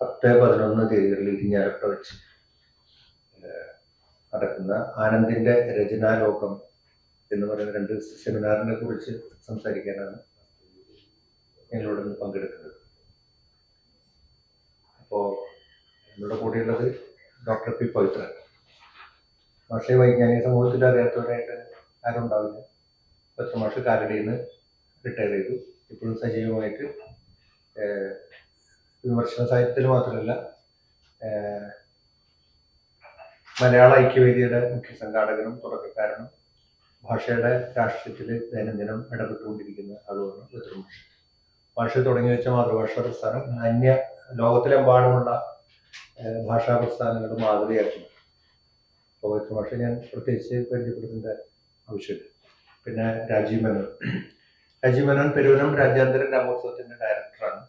പത്ത് പതിനൊന്ന് തീയതികളിൽ ഇരിഞ്ഞാലക്കുട വെച്ച് നടക്കുന്ന ആനന്ദിന്റെ രചനാലോകം എന്ന് പറയുന്ന രണ്ട് സെമിനാറിനെ കുറിച്ച് സംസാരിക്കാനാണ് ഞങ്ങളോട് പങ്കെടുക്കുന്നത്. അപ്പോൾ നമ്മുടെ കൂടെയുള്ളത് ഡോക്ടർ പി പവിത്രൻ മാഷെ വൈജ്ഞാനിക സമൂഹത്തിൽ അറിയാത്തവരായിട്ട് ആരും ഉണ്ടാവില്ല. പത്ര മാഷ് കാലടിയിൽ നിന്ന് റിട്ടയർ ചെയ്തു. ഇപ്പോഴും സജീവമായിട്ട് വിമർശന സാഹിത്യത്തിൽ മാത്രമല്ല മലയാള ഐക്യവേദിയുടെ മുഖ്യ സംഘാടകനും തുടക്കക്കാരനും ഭാഷയുടെ രാഷ്ട്രീയത്തിൽ ദൈനംദിനം ഇടപെട്ടുകൊണ്ടിരിക്കുന്ന ആളുമാണ് പിതൃഭാഷ ഭാഷ തുടങ്ങി വെച്ച മാതൃഭാഷ പ്രസ്ഥാനം അന്യ ലോകത്തിലെമ്പാടുമുള്ള ഭാഷാ പ്രസ്ഥാനങ്ങളുടെ മാതൃകയാക്കുന്നു അപ്പോൾ പിതൃഭാഷ ഞാൻ പ്രത്യേകിച്ച് പരിചയപ്പെടുത്തേണ്ട ആവശ്യമില്ല. പിന്നെ രാജീവ് മേനോൻ. രാജീവ് മേനോൻ പെരുവനം രാജ്യാന്തര ഗ്രാമോത്സവത്തിന്റെ ഡയറക്ടറാണ്.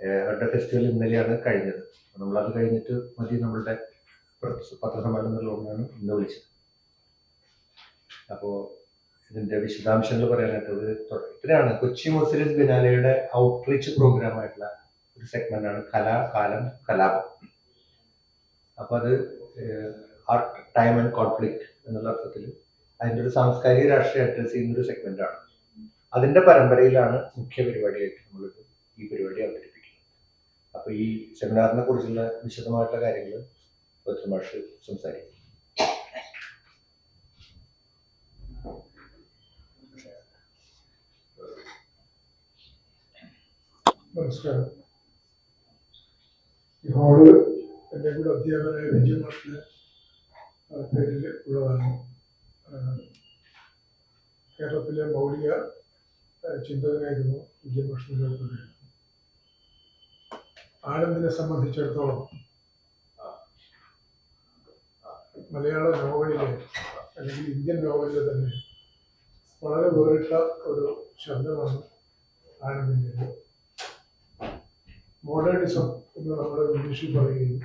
അവരുടെ ഫെസ്റ്റിവൽ ഇന്നലെയാണ് കഴിഞ്ഞത്. നമ്മളത് കഴിഞ്ഞിട്ട് മതി നമ്മളുടെ പത്രസമ്മേളനം പത്രസമ്മേളനത്തിലുള്ളതാണ് ഇന്ന് വിളിച്ചത്. അപ്പോൾ ഇതിന്റെ വിശദാംശങ്ങൾ പറയാനായിട്ട് ഒരു ഇത്രയാണ്. കൊച്ചി മുസ്ലിം ബിനാലയുടെ ഔട്ട്റീച്ച് പ്രോഗ്രാം ആയിട്ടുള്ള ഒരു സെഗ്മെന്റ് ആണ് കലാ കാലം കലാപം. അപ്പൊ അത് ആർട്ട് ടൈം ആൻഡ് കോൺഫ്ലിക്ട് എന്നുള്ള അർത്ഥത്തിൽ അതിന്റെ ഒരു സാംസ്കാരിക രാഷ്ട്രീയ അഡ്രസ് ചെയ്യുന്ന ഒരു സെഗ്മെന്റ് ആണ്. അതിന്റെ പരമ്പരയിലാണ് മുഖ്യ പരിപാടിയായിട്ട് നമ്മൾ ഈ പരിപാടി അവതരിപ്പിക്കുന്നത് അപ്പൊ ഈ സെമിനാറിനെ കുറിച്ചുള്ള വിശദമായിട്ടുള്ള കാര്യങ്ങൾ മാഷ് സംസാരിക്കും. നമസ്കാരം. ഈ ഹോൾ എന്റെ കൂടെ അധ്യാപകനായ വിജയ മാഷിന്റെ ആ, പേരിൽ ഉള്ളതാണ്. കേരളത്തിലെ മൗലിക ചിന്തകനായിരുന്നു വിജയ ആനന്ദിനെ സംബന്ധിച്ചിടത്തോളം മലയാള നോവലിലെ അല്ലെങ്കിൽ ഇന്ത്യൻ നോവലിലെ തന്നെ വളരെ വേറിട്ട ഒരു ശബ്ദമാണ് ആനന്ദിന്റെ. മോഡേണിസം എന്ന് നമ്മുടെ ഇംഗ്ലീഷിൽ പറയുകയും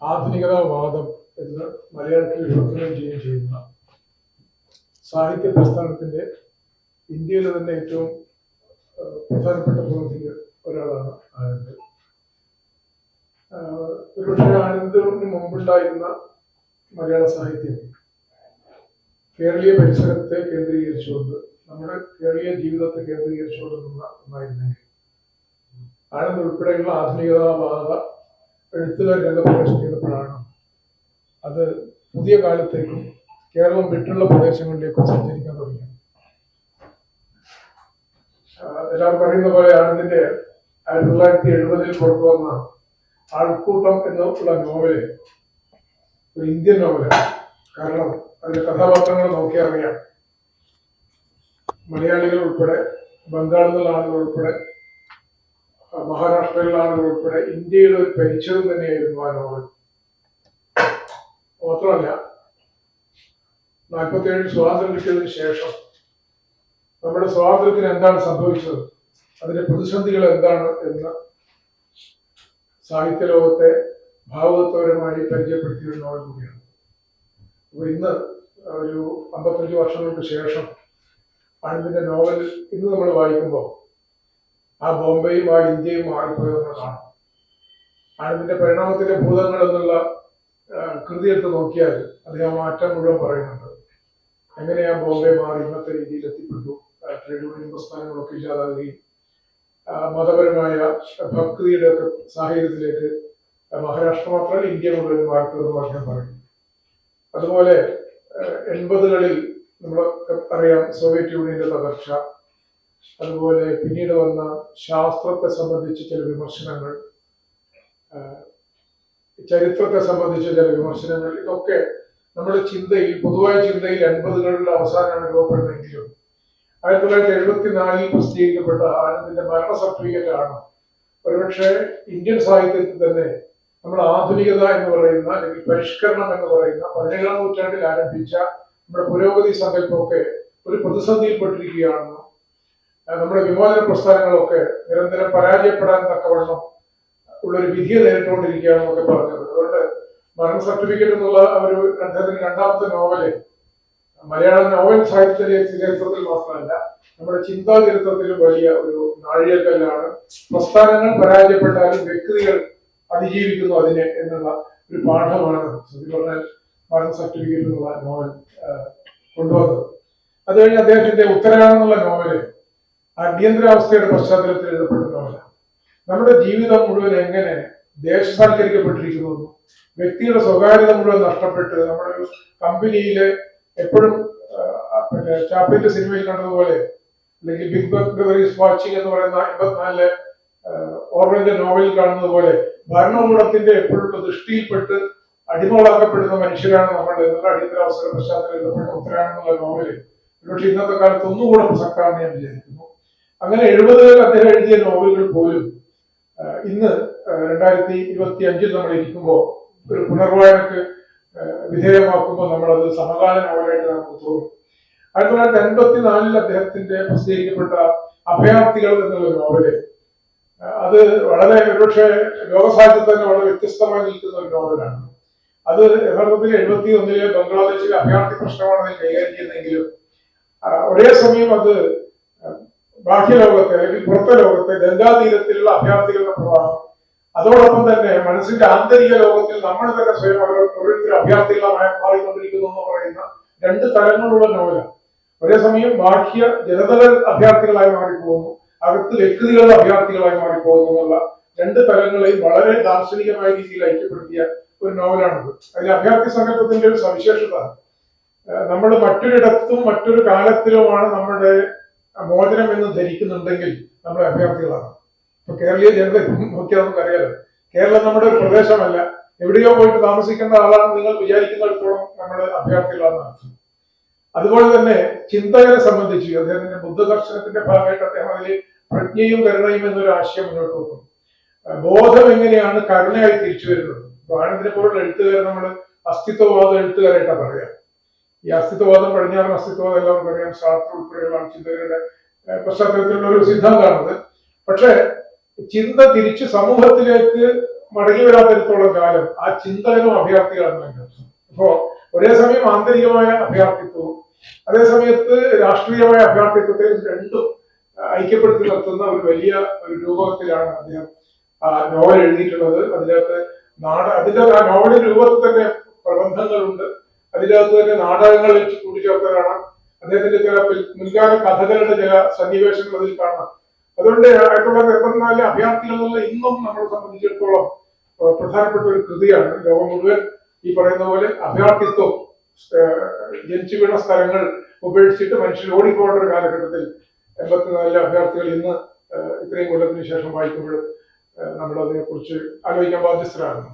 ആധുനികതാവാദം എന്ന് മലയാളത്തിൽ വിവർത്തനം ചെയ്യുകയും ചെയ്യുന്ന സാഹിത്യ പ്രസ്ഥാനത്തിന്റെ ഇന്ത്യയിലെ തന്നെ ഏറ്റവും പ്രധാനപ്പെട്ട പ്രമുഖരിൽ ഒരാളാണ് ആനന്ദ്. ഒരുപക്ഷെ ആനന്ദിന് മുമ്പുണ്ടായിരുന്ന മലയാള സാഹിത്യം കേരളീയ പരിസരത്തെ കേന്ദ്രീകരിച്ചുകൊണ്ട് നമ്മുടെ കേരളീയ ജീവിതത്തെ കേന്ദ്രീകരിച്ചുകൊണ്ട് ഒന്നായിരുന്നെങ്കിൽ ആനന്ദ് ഉൾപ്പെടെയുള്ള ആധുനികതാവാദ എഴുത്തുകാർ രംഗപ്രവേശം ചെയ്തപ്പോഴാണ് അത് പുതിയ കാലത്തേക്കും കേരളം വിട്ടുള്ള പ്രദേശങ്ങളിലേക്കും സഞ്ചരിക്കാൻ തുടങ്ങി എല്ലാവരും പറയുന്ന പോലെ ആനന്ദിന്റെ ആയിരത്തി തൊള്ളായിരത്തി എഴുപതിൽ പുറത്തു വന്ന ആൾക്കൂട്ടം എന്നുള്ള നോവൽ ഒരു ഇന്ത്യൻ നോവലാണ് കാരണം അതിന്റെ കഥാപാത്രങ്ങൾ നോക്കിയാൽ അറിയാം. മലയാളികൾ ഉൾപ്പെടെ ബംഗാളിൽ ആളുകൾ ഉൾപ്പെടെ മഹാരാഷ്ട്രയിലുള്ള ആളുകൾ ഉൾപ്പെടെ ഇന്ത്യയുടെ ഒരു പരിചയം തന്നെയായിരുന്നു ആ നോവൽ. മാത്രമല്ല നാൽപ്പത്തിയേഴ് സ്വാതന്ത്ര്യം കിട്ടിയതിനു ശേഷം നമ്മുടെ സ്വാതന്ത്ര്യത്തിന് എന്താണ് സംഭവിച്ചത്? അതിന്റെ പ്രതിസന്ധികൾ എന്താണ് എന്ന് സാഹിത്യ ലോകത്തെ ഭാവതത്വപരമായി ഒരു നോവൽ കൂടിയാണ് അപ്പൊ ഇന്ന് ഒരു അമ്പത്തഞ്ച് വർഷങ്ങൾക്ക് ശേഷം ആനന്ദിന്റെ നോവൽ ഇന്ന് നമ്മൾ വായിക്കുമ്പോൾ ആ ബോംബെയും ആ ഇന്ത്യയും മാറിപ്പോയത് കാണും. ആനന്ദിന്റെ പരിണാമത്തിന്റെ ഭൂതങ്ങൾ എന്നുള്ള കൃതി എടുത്ത് നോക്കിയാൽ ആ മാറ്റം മുഴുവൻ പറയുന്നുണ്ട്. എങ്ങനെയാ ബോംബെ മാറി ഇന്നത്തെ രീതിയിൽ എത്തിപ്പെട്ടു? ട്രേഡ് യൂണിയൻ പ്രസ്ഥാനങ്ങളൊക്കെ ഇല്ലാതാകുകയും മതപരമായ ഭക്തിയുടെ സാഹചര്യത്തിലേക്ക് മഹാരാഷ്ട്ര മാത്രമല്ല ഇന്ത്യ മുഴുവൻ മാറിപ്പോയെന്ന് അദ്ദേഹം പറയും അതുപോലെ എൺപതുകളിൽ നമ്മൾ അറിയാം സോവിയറ്റ് യൂണിയന്റെ തകർച്ച. അതുപോലെ പിന്നീട് വന്ന ശാസ്ത്രത്തെ സംബന്ധിച്ച് ചില വിമർശനങ്ങൾ ചരിത്രത്തെ സംബന്ധിച്ച ചില വിമർശനങ്ങൾ ഇതൊക്കെ നമ്മുടെ ചിന്തയിൽ പൊതുവായ ചിന്തയിൽ എൺപതുകളുടെ അവസാനമാണ് രൂപപ്പെടുന്നതെങ്കിലും ആയിരത്തി തൊള്ളായിരത്തി എഴുപത്തിനാലിൽ പ്രസിദ്ധീകരിക്കപ്പെട്ട ആനന്ദിന്റെ മരണ സർട്ടിഫിക്കറ്റ് ആണ്. ഒരുപക്ഷെ ഇന്ത്യൻ സാഹിത്യത്തിൽ തന്നെ നമ്മൾ ആധുനികത എന്ന് പറയുന്ന അല്ലെങ്കിൽ പരിഷ്കരണം എന്ന് പറയുന്ന പതിനേഴാം നൂറ്റാണ്ടിൽ ആരംഭിച്ച നമ്മുടെ പുരോഗതി സങ്കല്പമൊക്കെ ഒരു പ്രതിസന്ധിയിൽപ്പെട്ടിരിക്കുകയാണെന്നും നമ്മുടെ വിമോചന പ്രസ്ഥാനങ്ങളൊക്കെ നിരന്തരം പരാജയപ്പെടാൻ തക്കവണ്ണം ഉള്ളൊരു വിധിയെ നേരിട്ടുകൊണ്ടിരിക്കുകയാണെന്നൊക്കെ പറഞ്ഞത് അതുകൊണ്ട് മരണ സർട്ടിഫിക്കറ്റ് എന്നുള്ള ഒരു അദ്ദേഹത്തിന്റെ രണ്ടാമത്തെ നോവൽ മലയാളം നോവൽ സാഹിത്യ ചരിത്രത്തിൽ മാത്രമല്ല നമ്മുടെ ചിന്താ ചരിത്രത്തിലും വലിയ ഒരു നാഴികക്കല്ലാണ്. പ്രസ്ഥാനങ്ങൾ പരാജയപ്പെട്ടാലും വ്യക്തികൾ അതിജീവിക്കുന്നു അതിനെ എന്നുള്ള ഒരു പാഠമാണ് സത്യം പറഞ്ഞാൽ മരണ സർട്ടിഫിക്കറ്റ് എന്നുള്ള നോവൽ കൊണ്ടുവന്നത്. അത് കഴിഞ്ഞ് അദ്ദേഹത്തിന്റെ ഉത്തരാണെന്നുള്ള നോവൽ അടിയന്തരാവസ്ഥയുടെ പശ്ചാത്തലത്തിൽ എഴുതപ്പെട്ട നോവലാണ്. നമ്മുടെ ജീവിതം മുഴുവൻ എങ്ങനെ ദേശസാൽക്കരിക്കപ്പെട്ടിരിക്കുന്നു? വ്യക്തിയുടെ സ്വകാര്യത മുഴുവൻ നഷ്ടപ്പെട്ട് നമ്മുടെ ഒരു കമ്പനിയിൽ എപ്പോഴും പിന്നെ ചാപ്പിന്റെ സിനിമയിൽ കണ്ടതുപോലെ അല്ലെങ്കിൽ ബിഗ് ബക് ഈസ് വാച്ചിങ് എന്ന് പറയുന്ന എൺപത്തിനാലിലെ ഓർവലിന്റെ നോവലിൽ കാണുന്നത് പോലെ ഭരണകൂടത്തിന്റെ എപ്പോഴുള്ള ദൃഷ്ടിയിൽപ്പെട്ട് അടിമകളാക്കപ്പെടുന്ന മനുഷ്യരാണ് നമ്മൾ എന്നുള്ള അടിയന്തരാവസ്ഥ പശ്ചാത്തലത്തിൽ ഉത്തരാണെന്നുള്ള നോവൽ ഒരുപക്ഷെ ഇന്നത്തെ കാലത്ത് ഒന്നുകൂടെ പ്രസക്തമാണെന്ന് ഞാൻ വിചാരിക്കുന്നു. അങ്ങനെ എഴുപതുകളിൽ അദ്ദേഹം എഴുതിയ നോവലുകൾ പോലും ഇന്ന് രണ്ടായിരത്തി ഇരുപത്തി അഞ്ചിൽ നമ്മൾ ഇരിക്കുമ്പോൾ ഒരു പുനർവായനക്ക് വിധേയമാക്കുമ്പോൾ നമ്മളത് സമകാല നോവലായിട്ട് നമുക്ക് തോന്നും. ആയിരത്തി തൊള്ളായിരത്തി എൺപത്തി നാലിൽ അദ്ദേഹത്തിന്റെ പ്രസിദ്ധീകരിക്കപ്പെട്ട അഭയാർത്ഥികൾ എന്നുള്ള നോവൽ. അത് വളരെ ഒരുപക്ഷെ ലോകസാഹിത്യത്തിൽ തന്നെ വളരെ വ്യത്യസ്തമായി നിൽക്കുന്ന ഒരു നോവലാണ്. അത് യഥാർത്ഥത്തിൽ എഴുപത്തി ഒന്നിലെ ബംഗ്ലാദേശിലെ അഭയാർത്ഥി പ്രശ്നമാണ് അതിൽ കൈകാര്യം ചെയ്യുന്നതെങ്കിലും ഒരേ സമയം അത് ബാഹ്യലോകത്തെ അല്ലെങ്കിൽ പുറത്തെ ലോകത്തെ ഗംഗാതീരത്തിലുള്ള അഭയാർത്ഥികളുടെ പ്രവാഹം അതോടൊപ്പം തന്നെ മനസ്സിന്റെ ആന്തരിക ലോകത്തിൽ നമ്മൾ തന്നെ സ്വയം ഓരോ- ഓരോരുത്തരും അഭയാർത്ഥികളായി മാറിക്കൊണ്ടിരിക്കുന്നു എന്ന് പറയുന്ന രണ്ട് തലങ്ങളുള്ള നോവല. ഒരേ സമയം ബാഹ്യ ജനതകൾ അഭ്യാർത്ഥികളായി മാറിപ്പോകുന്നു. അകത്ത് വ്യക്തികൾ അഭ്യാർത്ഥികളായി മാറിപ്പോകുന്നു എന്നുള്ള രണ്ട് തലങ്ങളെയും വളരെ ദാർശനികമായ രീതിയിൽ ഐക്യപ്പെടുത്തിയ ഒരു നോവലാണിത്. അതിൽ അഭ്യർത്ഥി സങ്കല്പത്തിന്റെ ഒരു സവിശേഷത നമ്മൾ മറ്റൊരിടത്തും മറ്റൊരു കാലത്തിലുമാണ് നമ്മുടെ മോചനം എന്ന് ധരിക്കുന്നുണ്ടെങ്കിൽ നമ്മൾ അഭയാർത്ഥികളാണ് ഇപ്പൊ കേരളീയ ജനത നോക്കിയാൽ നമുക്കറിയാലോ കേരളം നമ്മുടെ പ്രദേശമല്ല. എവിടെയോ പോയിട്ട് താമസിക്കേണ്ട ആളാണ് നിങ്ങൾ വിചാരിക്കുന്നിടത്തോളം നമ്മൾ അഭ്യർത്ഥികളാണ് അതുപോലെ തന്നെ ചിന്തകനെ സംബന്ധിച്ച് അദ്ദേഹത്തിന്റെ ബുദ്ധദർശനത്തിന്റെ ഭാഗമായിട്ട് അദ്ദേഹം അതിൽ പ്രജ്ഞയും കരുണയും എന്നൊരു ആശയം മുന്നോട്ട് വെക്കും ബോധം എങ്ങനെയാണ് കരുണയായി തിരിച്ചു വരുന്നത്? ആനന്ദിനെ പോലുള്ള എഴുത്തുകാരെ നമ്മൾ അസ്തിത്വവാദം എഴുത്തുകാരായിട്ടാണ് പറയാം. ഈ അസ്തിത്വവാദം പടിഞ്ഞാറൻ അസ്തിത്വവാദം എല്ലാവർക്കും അറിയാം. ശാസ്ത്ര ഉൾപ്പെടെയുള്ള ചിന്തകരുടെ പശ്ചാത്തലത്തിലുള്ള ഒരു സിദ്ധാന്തമാണത്. പക്ഷേ ചിന്ത തിരിച്ച് സമൂഹത്തിലേക്ക് മടങ്ങി വരാത്തിടത്തോളം കാലം ആ ചിന്തകനും അഭയാർത്ഥികളാണ് അപ്പോ ഒരേ സമയം ആന്തരികമായ അഭയാർത്ഥിത്വവും അതേ സമയത്ത് രാഷ്ട്രീയമായ അഭയാർത്ഥിത്വത്തെ രണ്ടും ഐക്യപ്പെടുത്തി നിർത്തുന്ന ഒരു വലിയ ഒരു രൂപത്തിലാണ് അദ്ദേഹം ആ നോവൽ എഴുതിയിട്ടുള്ളത്. അതിനകത്ത് നാട അതിന്റെ ആ നോവലിന്റെ രൂപത്തിൽ തന്നെ പ്രബന്ധങ്ങളുണ്ട്. അതിനകത്ത് തന്നെ നാടകങ്ങൾ കൂട്ടിച്ചേർത്ത് അദ്ദേഹത്തിന്റെ ചില മുൻകാല കഥകളുടെ ചില സന്നിവേശങ്ങൾ അതിൽ കാണാം. അതുകൊണ്ട് ആയിരത്തി തൊള്ളായിരത്തി എൺപത്തിനാലിലെ അഭയാർത്ഥികൾ എന്നുള്ള ഇന്നും നമ്മളെ സംബന്ധിച്ചിടത്തോളം പ്രധാനപ്പെട്ട ഒരു കൃതിയാണ് ലോകം മുഴുവൻ ഈ പറയുന്ന പോലെ അഭയാർത്ഥിത്വം ജനിച്ചു വീണ സ്ഥലങ്ങൾ ഉപേക്ഷിച്ചിട്ട് മനുഷ്യർ ഓടിപ്പോകേണ്ട ഒരു കാലഘട്ടത്തിൽ എൺപത്തിനാലിലെ അഭയാർത്ഥികൾ ഇന്ന് ഇത്രയും കൊല്ലത്തിന് ശേഷം വായിക്കുമ്പോൾ നമ്മൾ അതിനെക്കുറിച്ച് ആലോചിക്കാൻ ബാധ്യസ്ഥരാകുന്നു.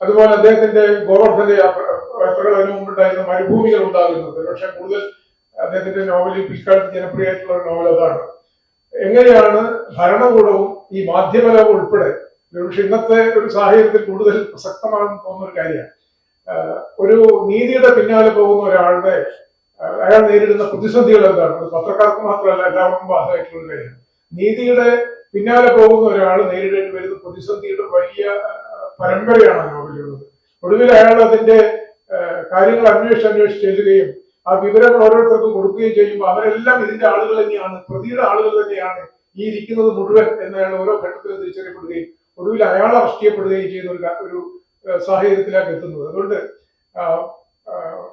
അതുപോലെ അദ്ദേഹത്തിന്റെ ഗോവർദ്ധന്റെ യാത്ര യാത്രകൾ അതിനു മുമ്പുണ്ടായിരുന്ന മരുഭൂമികൾ ഉണ്ടാകുന്നത് പക്ഷെ കൂടുതൽ അദ്ദേഹത്തിന്റെ നോവലിൽ പിൽക്കാലത്ത് ജനപ്രിയമായിട്ടുള്ള നോവൽ അതാണ്. എങ്ങനെയാണ് ഭരണകൂടവും ഈ മാധ്യമലോകം ഉൾപ്പെടെ? പക്ഷെ ഇന്നത്തെ ഒരു സാഹചര്യത്തിൽ കൂടുതൽ പ്രസക്തമാണെന്ന് തോന്നുന്ന ഒരു കാര്യമാണ്. ഒരു നീതിയുടെ പിന്നാലെ പോകുന്ന ഒരാളുടെ അയാൾ നേരിടുന്ന പ്രതിസന്ധികൾ എന്താണ്? അത് പത്രക്കാർക്ക് മാത്രമല്ല എല്ലാവർക്കും ബാധകമായിട്ടുള്ള കാര്യമാണ്. നീതിയുടെ പിന്നാലെ പോകുന്ന ഒരാൾ നേരിടേണ്ടി വരുന്ന പ്രതിസന്ധിയുടെ വലിയ പരമ്പരയാണ് നോവലിലുള്ളത്. ഒടുവിൽ അയാൾ അതിന്റെ കാര്യങ്ങൾ അന്വേഷിച്ച് അന്വേഷിച്ച് ചെല്ലുകയും ആ വിവരങ്ങൾ ഓരോരുത്തർക്കും കൊടുക്കുകയും ചെയ്യുമ്പോൾ അവരെല്ലാം ഇതിന്റെ ആളുകൾ തന്നെയാണ് പ്രതിയുടെ ആളുകൾ തന്നെയാണ് ഈ ഇരിക്കുന്നത് മുഴുവൻ എന്നാണ് ഓരോ ഘട്ടത്തിലും തിരിച്ചറിയപ്പെടുകയും ഒടുവിൽ അയാൾ അറസ്റ്റ് ചെയ്യുന്ന ഒരു സാഹചര്യത്തിലാണ് എത്തുന്നത്. അതുകൊണ്ട്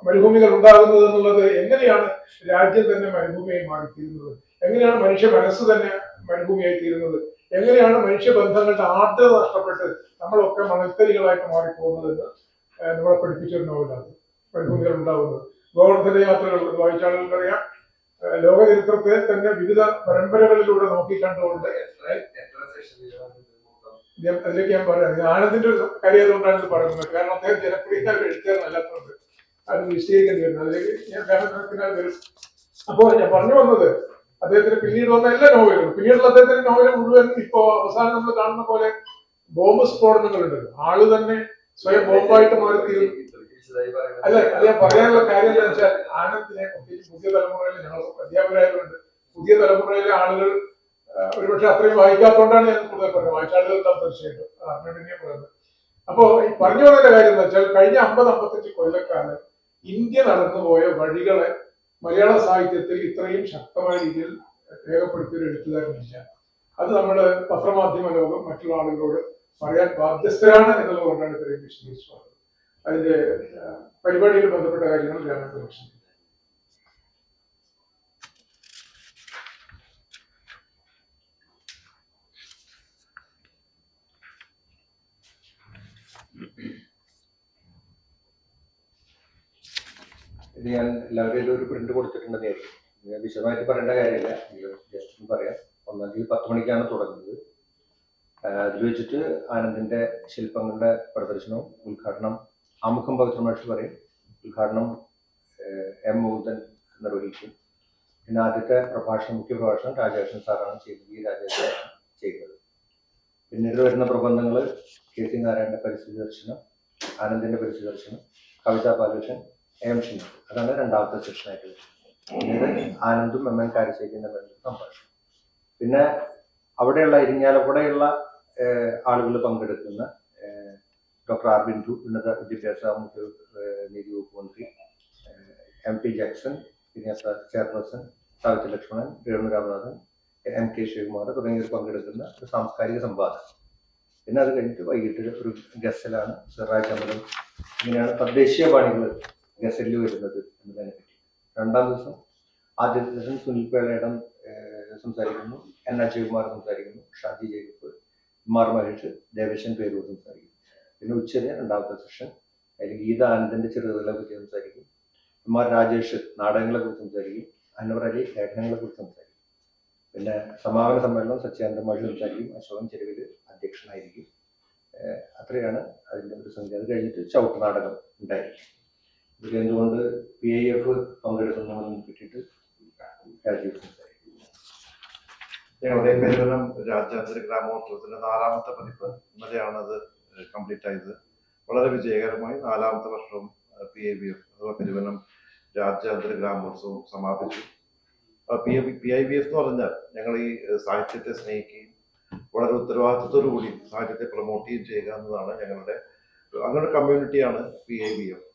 മരുഭൂമികൾ ഉണ്ടാകുന്നത് എന്നുള്ളത് എങ്ങനെയാണ് രാജ്യം തന്നെ മരുഭൂമിയായി മാറിത്തീരുന്നത്? എങ്ങനെയാണ് മനുഷ്യ മനസ്സ് തന്നെ മരുഭൂമിയായി തീരുന്നത്? എങ്ങനെയാണ് മനുഷ്യ മനുഷ്യബന്ധങ്ങളുടെ ആർദ്രത നഷ്ടപ്പെട്ട് നമ്മളൊക്കെ മണൽത്തരികളായിട്ട് മാറിപ്പോകുന്നത് എന്ന് നമ്മളെ പഠിപ്പിച്ച ഒരു നോവലാണ് മരുഭൂമികൾ ഉണ്ടാകുന്നത്. ഗോവർദ്ധന യാത്രകൾ അത് വായിച്ച ആളുകൾക്കറിയാം ഏഹ് ലോക ചരിത്രത്തെ തന്നെ വിവിധ പരമ്പരകളിലൂടെ നോക്കി കണ്ടുകൊണ്ട് ഞാൻ അതിലേക്ക് ഞാൻ പറയാം. ആനന്ദിന്റെ ഒരു കാര്യം അതുകൊണ്ടാണ് ഇത് പറയുന്നത്. കാരണം അദ്ദേഹം ജനപ്രിയ ഒരു എഴുത്തുകാരനല്ലാത്തതുകൊണ്ട് അത് വിശദീകരിക്കേണ്ടി വരുന്നത് അതിലേക്ക് ഞാൻ കാരണം പിന്നാലെ വരും. അപ്പോ ഞാൻ പറഞ്ഞു വന്നത് അദ്ദേഹത്തിന് പിന്നീട് വന്ന എല്ലാ നോവലുകളും. പിന്നീടുള്ള അദ്ദേഹത്തിന്റെ നോവൽ മുഴുവൻ ഇപ്പോ അവസാനം നമ്മൾ കാണുന്ന പോലെ ബോംബ് സ്ഫോടനങ്ങളുണ്ട്. ആൾ തന്നെ സ്വയം ബോംബായിട്ട് മാറിത്തീരും അല്ല ഞാൻ പറയാനുള്ള കാര്യം എന്താ വെച്ചാൽ ആനന്ദിനെ പ്രത്യേകിച്ച് പുതിയ തലമുറയിലെ ഞങ്ങൾ അധ്യാപകരായതുകൊണ്ട് പുതിയ തലമുറയിലെ ആളുകൾ ഒരുപക്ഷെ അത്രയും വായിക്കാത്തതുകൊണ്ടാണ് ഞാൻ കൂടുതൽ പറഞ്ഞത്. വായിച്ച തീർച്ചയായിട്ടും പറയുന്നത് അപ്പോ ഈ പറഞ്ഞു വന്നതിന്റെ കാര്യം എന്താ വെച്ചാൽ കഴിഞ്ഞ അമ്പത് അമ്പത്തഞ്ച് കൊല്ലക്കാലം ഇന്ത്യ നടന്നുപോയ വഴികളെ മലയാള സാഹിത്യത്തിൽ ഇത്രയും ശക്തമായ രീതിയിൽ രേഖപ്പെടുത്തിയൊരു എഴുത്തുകാരനില്ല അത് നമ്മുടെ പത്രമാധ്യമ ലോകം മറ്റുള്ള ആളുകളോട് പറയാൻ ബാധ്യസ്ഥരാണ് എന്നുള്ളതുകൊണ്ടാണ് ഇത്രയും വിശദീകരിച്ചു പറഞ്ഞത് അതിന്റെ പരിപാടിയിൽ ബന്ധപ്പെട്ട കാര്യങ്ങൾ ഗ്രാമീണ കമ്മീഷൻ ഇത് ഞാൻ എല്ലാവരും ഒരു പ്രിന്റ് കൊടുത്തിട്ടുണ്ടെന്ന് ഞാൻ വിശദമായിട്ട് പറയേണ്ട കാര്യമില്ല. ജസ്റ്റ് ഒന്ന് പറയാം. ഒന്നാം തീയതി പത്ത് മണിക്കാണ് തുടങ്ങുന്നത്. അതിൽ വെച്ചിട്ട് ആനന്ദിന്റെ ശില്പങ്ങളുടെ പ്രദർശനവും ഉദ്ഘാടനം ആമുഖം പവിത്രമായിട്ട് പറയും ഉദ്ഘാടനം എം മുകുന്ദൻ നിർവഹിക്കും. പിന്നെ ആദ്യത്തെ പ്രഭാഷണം മുഖ്യ പ്രഭാഷണം രാജേഷൻ സാറാണ് ചെയ്തത്. ഈ രാജേഷൻ ചെയ്തത്. പിന്നീട് വരുന്ന പ്രബന്ധങ്ങൾ കെ സി നാരായണന്റെ പരിസ്ഥിതി ദർശനം ആനന്ദിന്റെ പരിസ്ഥിതി ദർശനം കവിതാ ബാലകൃഷ്ണൻ എം ഷിന് അതാണ് രണ്ടാമത്തെ സെഷനായിട്ട് പിന്നീട് ആനന്ദും എം എൻ തമ്മിലുള്ള സംഭാഷണം. പിന്നെ അവിടെയുള്ള ഇരിങ്ങാലക്കുടയുള്ള ആളുകൾ പങ്കെടുക്കുന്ന ആർ ബിന്ദു ഉന്നത വിദ്യാഭ്യാസ മുഖ്യ ഏഹ്, നീതി വകുപ്പ് മന്ത്രി എം പി ജാക്സൺ പിന്നെ chairperson Savithri Lakshmanan Renu Ramanathan M K Sivakumar തുടങ്ങിയവർ പങ്കെടുക്കുന്ന ഒരു സാംസ്കാരിക സംവാദം. പിന്നെ അത് കഴിഞ്ഞിട്ട് വൈകിട്ട് ഒരു ഗസലാണ് സിറാജ് അമലും. ഇങ്ങനെയാണ് തദ്ദേശീയ പാണികൾ ഗസലിൽ വരുന്നത് എന്നതിനെ പറ്റി. രണ്ടാം ദിവസം ആദ്യത്തെ ദിവസം സുനിൽ പേളയിടം സംസാരിക്കുന്നു എൻ അജയകുമാർ സംസാരിക്കുന്നു ഷാജി ജേക്കബ് കുമാർ മഹേഷ് ദേവേശൻ പേരൂർ സംസാരിക്കുന്നു. പിന്നെ ഉച്ചന് രണ്ടാമത്തെ സെഷൻ അതിൽ ഗീത ആനന്ദന്റെ ചെറുകഥകളെ കുറിച്ച് സംസാരിക്കും. കുമാർ രാജേഷ് നാടകങ്ങളെ കുറിച്ച് സംസാരിക്കും. അൻവർ അലി ലേഖനങ്ങളെ കുറിച്ച് സംസാരിക്കും. പിന്നെ സമാപന സമ്മേളനം സത്യാനന്ദ മാഷ് സംസാരിക്കും. അശോകൻ ചെരുവിൽ അധ്യക്ഷനായിരിക്കും. അത്രയാണ് അതിന്റെ ഒരു സംഖ്യ അത് കഴിഞ്ഞിട്ട് ചവിട്ട് നാടകം ഉണ്ടായിരിക്കും. ഇതിൽ എന്തുകൊണ്ട് പി ഐ എഫ് പങ്കെടുക്കുന്നതിനെ കിട്ടിയിട്ട് രാജീവ് സംസാരിക്കും. ഞങ്ങളുടെ പെരുവനം രാജ്യാന്തര ഗ്രാമോത്സവത്തിന്റെ നാലാമത്തെ പതിപ്പ്. ഇന്നലെയാണത് കംപ്ലീറ്റ് ആയത്. വളരെ വിജയകരമായി നാലാമത്തെ വർഷവും പി ഐ ബി എഫ് അഥവാ തിരുവനം രാജ്യാന്തര ഗ്രാമോത്സവം സമാപിച്ചു. P I P I B F എന്ന് പറഞ്ഞാൽ ഞങ്ങൾ ഈ സാഹിത്യത്തെ സ്നേഹിക്കുകയും വളരെ ഉത്തരവാദിത്വത്തോടു കൂടി സാഹിത്യത്തെ പ്രൊമോട്ട് ചെയ്യുകയും ചെയ്യുക എന്നതാണ് ഞങ്ങളുടെ അങ്ങനെ കമ്മ്യൂണിറ്റിയാണ് പി ഐ ബി എഫ്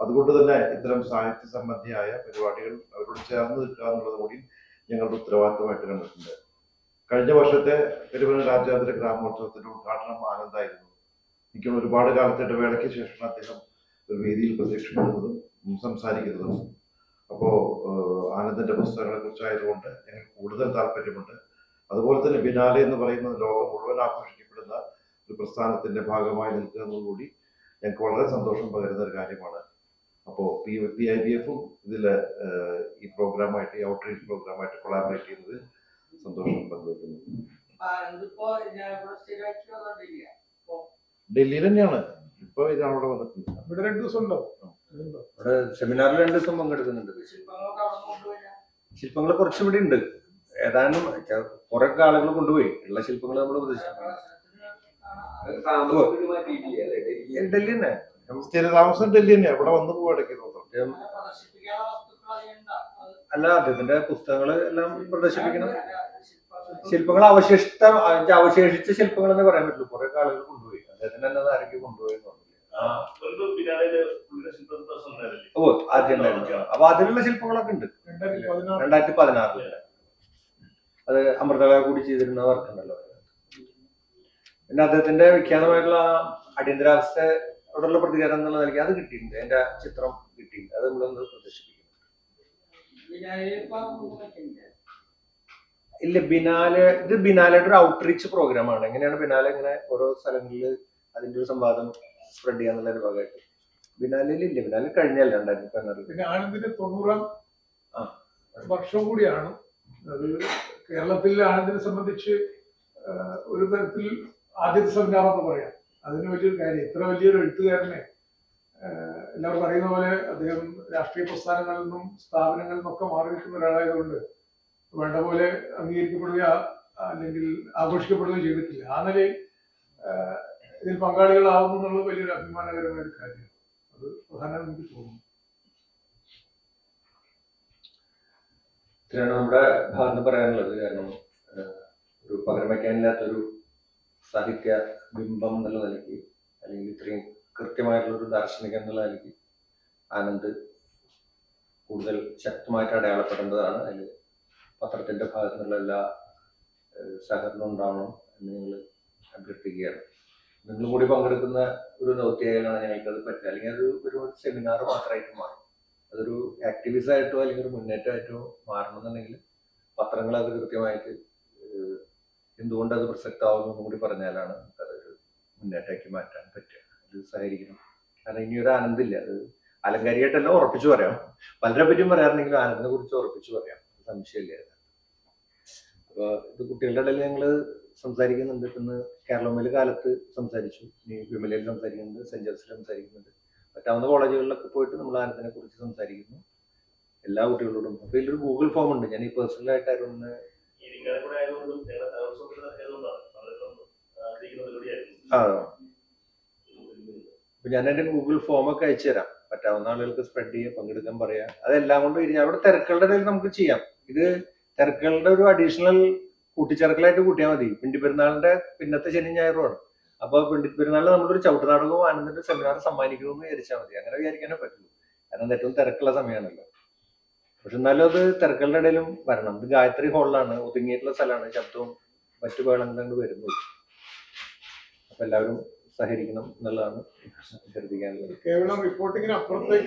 അതുകൊണ്ട് തന്നെ ഇത്തരം സാഹിത്യ സംബന്ധിയായ പരിപാടികൾ അവരോട് ചേർന്ന് നിൽക്കുക എന്നുള്ളത് കൂടി ഞങ്ങളുടെ ഉത്തരവാദിത്തമായിട്ട് കണ്ടിട്ടുണ്ട്. കഴിഞ്ഞ വർഷത്തെ തിരുവനന്തപുരം രാജ്യാന്തര ഗ്രാമോത്സവത്തിന്റെ ഉദ്ഘാടനം ആനന്ദായിരുന്നു. എനിക്ക് ഒരുപാട് കാലത്തെ ഇടവേളയ്ക്ക് ശേഷം അദ്ദേഹം ഒരു വേദിയിൽ പ്രത്യക്ഷപ്പെടുന്നതും സംസാരിക്കുന്നതും. അപ്പോ ആനന്ദന്റെ പുസ്തകങ്ങളെ കുറിച്ചായതുകൊണ്ട് ഞങ്ങൾക്ക് കൂടുതൽ താല്പര്യമുണ്ട്. അതുപോലെ തന്നെ ബിനാലെ എന്ന് പറയുന്നത് ലോകം മുഴുവൻ ആഘോഷിക്കപ്പെടുന്ന ഒരു പ്രസ്ഥാനത്തിന്റെ ഭാഗമായി നിൽക്കുക എന്നതുകൂടി ഞങ്ങൾക്ക് വളരെ സന്തോഷം പകരുന്ന ഒരു കാര്യമാണ്. അപ്പോൾ പി പി ഐ ബി എഫും ഇതിൽ ഈ പ്രോഗ്രാമായിട്ട് ഈ ഔട്ട്റീച്ച് പ്രോഗ്രാമായിട്ട് കൊളാബറേറ്റ് ചെയ്യുന്നത് സന്തോഷം പങ്കുവെക്കുന്നു ഇതിപ്പോ ഞാൻ ഇവിടെ സ്ഥിരമായിട്ട് വന്നോണ്ടിരിക്കുക ഡൽഹിയിൽ തന്നെയാണ്. ഇപ്പൊ ഇതാണ് അവിടെ വന്നിട്ടുണ്ട് ഇവിടെ രണ്ടു ദിവസം ഉണ്ടോ? അവിടെ സെമിനാറിൽ രണ്ടു ദിവസം പങ്കെടുക്കുന്നുണ്ട് ശില്പങ്ങൾ കുറച്ചും കൂടി ഉണ്ട്. ഏതാനും കുറെ ആളുകൾ കൊണ്ടുപോയി. ഉള്ള ശില്പങ്ങൾ നമ്മൾ പ്രദർശിപ്പിക്കും ഡൽഹി? തന്നെ. സ്ഥിര താമസം ഡൽഹി തന്നെയാണ് ഇവിടെ വന്നു പോവാ ഇടയ്ക്ക് തോന്നുന്നു പ്രദർശിപ്പിക്കാനുള്ള വസ്തുക്കൾ അതിലുണ്ടോ അത് അല്ല അദ്ദേഹത്തിന്റെ പുസ്തകങ്ങൾ എല്ലാം പ്രദർശിപ്പിക്കണം. ശില്പങ്ങൾ. ശില്പങ്ങൾ അവശിഷ്ട അവശേഷിച്ച ശില്പങ്ങൾ എന്ന് പറയാൻ പറ്റുള്ളൂ. കുറെ ആളുകൾ കൊണ്ടുപോയി. അദ്ദേഹത്തിന് ആരൊക്കെ ഓ ആദ്യം അപ്പൊ അതിലുള്ള ശില്പങ്ങളൊക്കെ ഉണ്ട്. രണ്ടായിരത്തി പതിനാറ്. രണ്ടായിരത്തി പതിനാറിൽ. അത് അമൃതക കൂടി ചെയ്തിരുന്ന വർക്ക് ഉണ്ടല്ലോ. പിന്നെ അദ്ദേഹത്തിന്റെ വിഖ്യാതമായിട്ടുള്ള അടിയന്തരാവസ്ഥയോടുള്ള പ്രതികരണം എന്നുള്ള നിലയ്ക്ക് അത് കിട്ടിയിട്ടുണ്ട്. എന്റെ ചിത്രം കിട്ടിയിട്ടുണ്ട്. അത് നമ്മളൊന്ന് പ്രദർശിപ്പിക്കും വിനായകപ്പ വെക്കുന്നില്ല ഇല്ല ബിനാലെ ഇത് ബിനാലയുടെ ഒരു ഔട്ട്റീച്ച് പ്രോഗ്രാം ആണ്. എങ്ങനെയാണ് ബിനാലെ ഇങ്ങനെ ഓരോ സ്ഥലങ്ങളിൽ അതിന്റെ ഒരു സംവാദം സ്പ്രെഡ് ചെയ്യാന്നുള്ള ഒരു ഭാഗമായിട്ട്? ബിനാലിൽ ഇല്ല ബിനാലിൽ കഴിഞ്ഞല്ല രണ്ടായിരത്തി പതിനാറിൽ പിന്നെ ആനന്ദിന്റെ തൊണ്ണൂറാം ആ. വർഷം കൂടിയാണ്. അത് കേരളത്തിൽ ആനന്ദിനെ സംബന്ധിച്ച് ഒരു തരത്തിൽ ആദ്യത്തെ സംഘാടനം എന്ന് പറയാം. അതിന് വലിയൊരു കാര്യം ഇത്ര വലിയൊരു എഴുത്തുകാരനെ എല്ലാവരും എല്ലാവർക്കും അറിയുന്ന പോലെ അദ്ദേഹം രാഷ്ട്രീയ പ്രസ്ഥാനങ്ങളിൽ നിന്നും സ്ഥാപനങ്ങളിൽ നിന്നൊക്കെ മാറി നിൽക്കുന്ന ഒരാളായതുകൊണ്ട് വേണ്ട പോലെ അംഗീകരിക്കപ്പെടുകയോ അല്ലെങ്കിൽ ആഘോഷിക്കപ്പെടുകയോ ചെയ്തിട്ടില്ല. ആ നിലയിൽ ഇതിൽ പങ്കാളികളാവുന്നു എന്നുള്ളത് വലിയൊരു അഭിമാനകരമായ ഒരു കാര്യമാണ്. അത് പ്രധാനമായി എനിക്ക് തോന്നുന്നു. ഇത്രയാണ് നമ്മുടെ ഭാഗത്ത് പറയാനുള്ളത്. കാരണം ഒരു പകരം വയ്ക്കാനില്ലാത്തൊരു സാഹിത്യ ബിംബം എന്നുള്ള നിലയ്ക്ക് അല്ലെങ്കിൽ ഇത്രയും കൃത്യമായിട്ടുള്ളൊരു ഒരു ദാർശനികൻ എന്നുള്ള നിലയ്ക്ക് ആനന്ദ് കൂടുതൽ ശക്തമായിട്ട് അടയാളപ്പെടേണ്ടതാണ് അതിൽ പത്രത്തിന്റെ ഭാഗത്തു നിന്നുള്ള എല്ലാ സഹകരണം ഉണ്ടാവണം എന്ന് ഞങ്ങൾ അഭ്യർത്ഥിക്കുകയാണ്. നിങ്ങളും കൂടി പങ്കെടുക്കുന്ന ഒരു ദൗത്യമായാണ് ഞങ്ങൾക്കത് പറ്റുക. അല്ലെങ്കിൽ അത് ഒരു സെമിനാർ മാത്രമായിട്ട് മാറും. അതൊരു ആക്ടിവിസ്റ്റ് ആയിട്ടോ അല്ലെങ്കിൽ ഒരു മുന്നേറ്റമായിട്ടോ മാറണമെന്നുണ്ടെങ്കിൽ പത്രങ്ങൾ അത് കൃത്യമായിട്ട് എന്തുകൊണ്ട് അത് പ്രസക്തമാവുന്നു എന്നും കൂടി പറഞ്ഞാലാണ് അതൊരു മുന്നേറ്റമാക്കി മാറ്റാൻ പറ്റുക. അത് സഹകരിക്കണം. കാരണം ഇനി ഒരു ആനന്ദില്ല അത് അലങ്കാരികമായിട്ടല്ല ഉറപ്പിച്ചു പറയാം. പലരെ പറ്റിയും പറയാറുണ്ടെങ്കിലും ആനന്ദിനെ കുറിച്ച് ഉറപ്പിച്ചു പറയാം. സംശയമില്ല അപ്പൊ ഇത് കുട്ടികളുടെ ഇടയിൽ ഞങ്ങൾ സംസാരിക്കുന്നുണ്ട്. ഇന്ന് കേരളമേൽ കാലത്ത് സംസാരിച്ചു. ഇനി വിമലയിൽ സംസാരിക്കുന്നുണ്ട് സെന്റ് ജോസഫിൽ സംസാരിക്കുന്നുണ്ട്. പറ്റാവുന്ന കോളേജുകളിലൊക്കെ പോയിട്ട് നമ്മൾ ആനത്തിനെ കുറിച്ച് സംസാരിക്കുന്നു. എല്ലാ കുട്ടികളോടും. അപ്പൊ ഇതിലൊരു ഗൂഗിൾ ഫോം ഉണ്ട്. ഞാൻ ഈ ആയതുകൊണ്ടാണ് പലർക്കും ആ. അപ്പൊ ഞാൻ എന്റെ ഗൂഗിൾ ഫോമൊക്കെ അയച്ചു തരാം പറ്റാവുന്ന ആളുകൾക്ക് സ്പ്രെഡ് ചെയ്യുക പങ്കെടുക്കാൻ പറയാം. അതെല്ലാം കൊണ്ട് ഇരി- അവിടെ തിരക്കുകളുടെ ഇടയിൽ നമുക്ക് ചെയ്യാം. ഇത് തിരക്കുകളുടെ ഒരു അഡീഷണൽ കൂട്ടിച്ചേർക്കലായിട്ട് കൂട്ടിയാൽ മതി. പിണ്ടി പെരുന്നാളിന്റെ പിന്നത്തെ ശനി ഞായറുമാണ് അപ്പൊ പിണ്ടി പെരുന്നാളിൽ നമ്മളൊരു ചവിട്ട് നാടകവും ആനന്ദിന്റെ സെമിനാർ സമ്മാനിക്കണമെന്ന് വിചാരിച്ചാൽ മതി. അങ്ങനെ വിചാരിക്കാനേ പറ്റുള്ളൂ. കാരണം ഏറ്റവും തിരക്കുള്ള സമയമാണല്ലോ. പക്ഷെ എന്നാലും അത് തിരക്കുകളുടെ ഇടയിലും വരണം. ഇത് ഗായത്രി ഹാളിലാണ് ഒതുങ്ങിയിട്ടുള്ള സ്ഥലമാണ്. ശബ്ദവും മറ്റു ബഹളങ്ങളും വരുന്നത് അപ്പൊ എല്ലാവരും സഹകരിക്കണം എന്നുള്ളതാണ് കേവലം റിപ്പോർട്ടിങ്ങിന് അപ്പുറത്തേക്ക്